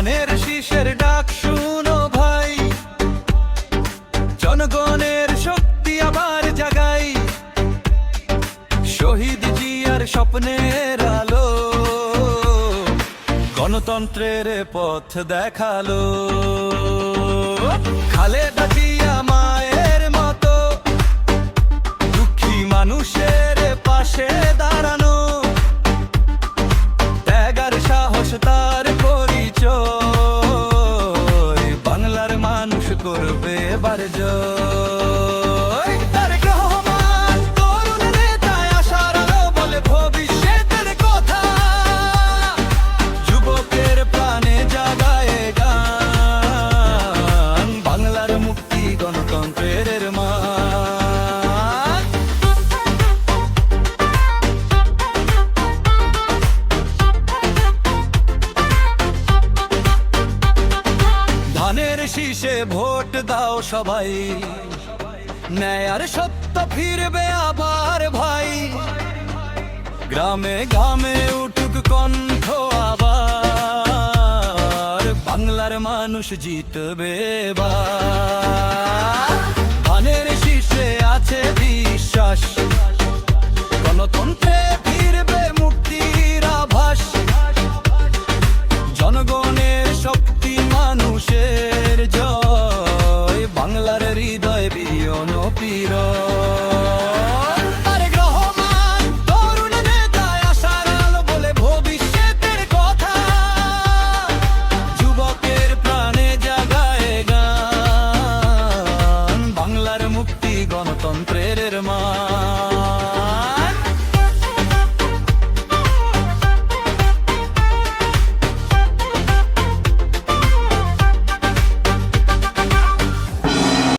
ধানের শীষের ডাক শুনো ভাই। জনগণের শক্তি আবার জাগাই। শহীদ জিয়ার স্বপ্নের আলো গণতন্ত্রের পথ দেখাল। মানুষ করবে এবার ধানের শীষে ভোট দাও সবাই। ন্যায় আর সত্য ফিরবে আবার ভাই। গ্রামে গ্রামে উঠুক কণ্ঠ আবার, বাংলার মানুষ জিতবে বা ধানের contrer, hermano.